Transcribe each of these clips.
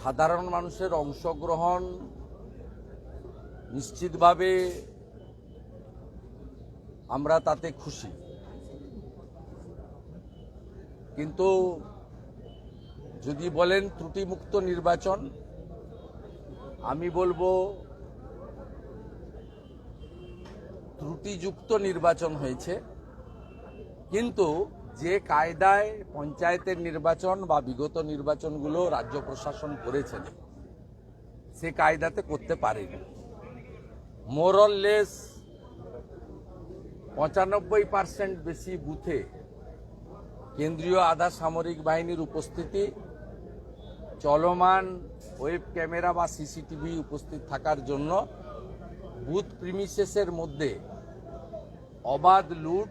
সাধারণ মানুষের অংশগ্রহণ নিশ্চিতভাবে আমরা তাতে খুশি। কিন্তু যদি বলেন ত্রুটিমুক্ত নির্বাচন, আমি বলব ত্রুটিযুক্ত নির্বাচন হয়েছে। কিন্তু যে কায়দায় পঞ্চায়েতের নির্বাচন বা বিগত নির্বাচনগুলো রাজ্য প্রশাসন করেছেন, সে কায়দাতে করতে পারেনি। মোরললেস পঁচানব্বই পার্সেন্ট বেশি বুথে কেন্দ্রীয় আধা সামরিক বাহিনীর উপস্থিতি, চলমান ওয়েব ক্যামেরা বা সিসিটিভি উপস্থিত থাকার জন্য বুথ প্রিমিসেসের মধ্যে অবাধ লুট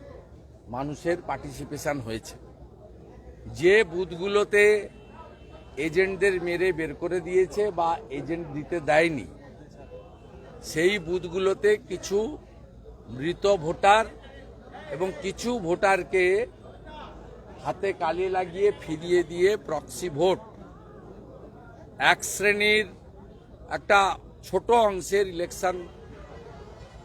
মানুষের পার্টিসিপেশন হয়েছে। যে বুথগুলোতে এজেন্টদের মেরে বের করে দিয়েছে বা এজেন্ট দিতে দেয়নি, সেই বুথগুলোতে কিছু মৃত ভোটার এবং কিছু ভোটারকে হাতে কালি লাগিয়ে ফিরিয়ে দিয়ে প্রক্সি ভোট এক শ্রেণির একটা ছোট অংশের ইলেকশন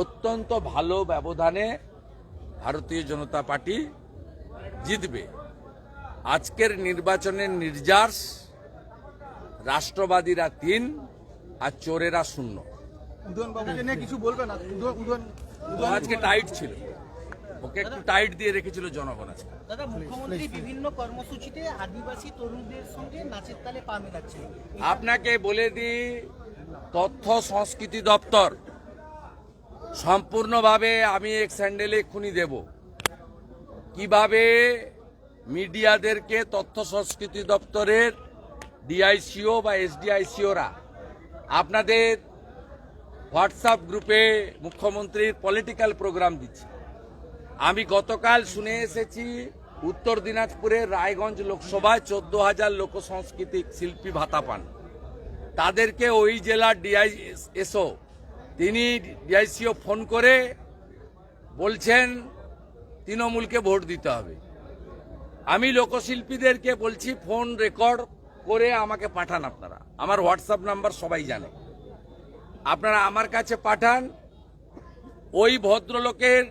অত্যন্ত ভালো ব্যবধানে ভারতীয় জনতা পার্টি জিতবে। আজকের নির্বাচনের নির্যাস রাষ্ট্রবাদীরা তিন আর চোরেরা শূন্য। কিছু বলবেন আজকে টাইট ছিল। ওকে একটু টাইট দিয়ে রেখেছিল জনগণ আজকে। দাদা মুখ্যমন্ত্রী বিভিন্ন কর্মসূচিতে আদিবাসী তরুণদের সঙ্গে নাচের তালে পা মেলাচ্ছে আপনাকে বলে দিই তথ্য সংস্কৃতি দপ্তর সম্পূর্ণভাবে আমি এক স্যান্ডেলে খুনি দেব। কীভাবে মিডিয়াদেরকে তথ্য সংস্কৃতি দপ্তরের ডিআইসিও বা এসডিআইসিওরা, আপনাদের হোয়াটসঅ্যাপ গ্রুপে মুখ্যমন্ত্রীর পলিটিক্যাল প্রোগ্রাম দিচ্ছে। আমি গতকাল শুনে এসেছি, উত্তর দিনাজপুরের রায়গঞ্জ লোকসভায় চোদ্দ হাজার লোক সাংস্কৃতিক শিল্পী ভাতা পান তাদেরকে ওই জেলার ডিআইএসও তিনি ডিআইসিও ফোন করে বলছেন, তৃণমূলকে ভোট দিতে হবে। আমি লোকশিল্পীদেরকে বলছি, ফোন রেকর্ড করে আমাকে পাঠান আপনারা। আমার হোয়াটসঅ্যাপ নাম্বার সবাই জানে। আপনারা আমার কাছে পাঠান। ওই ভদ্রলোকের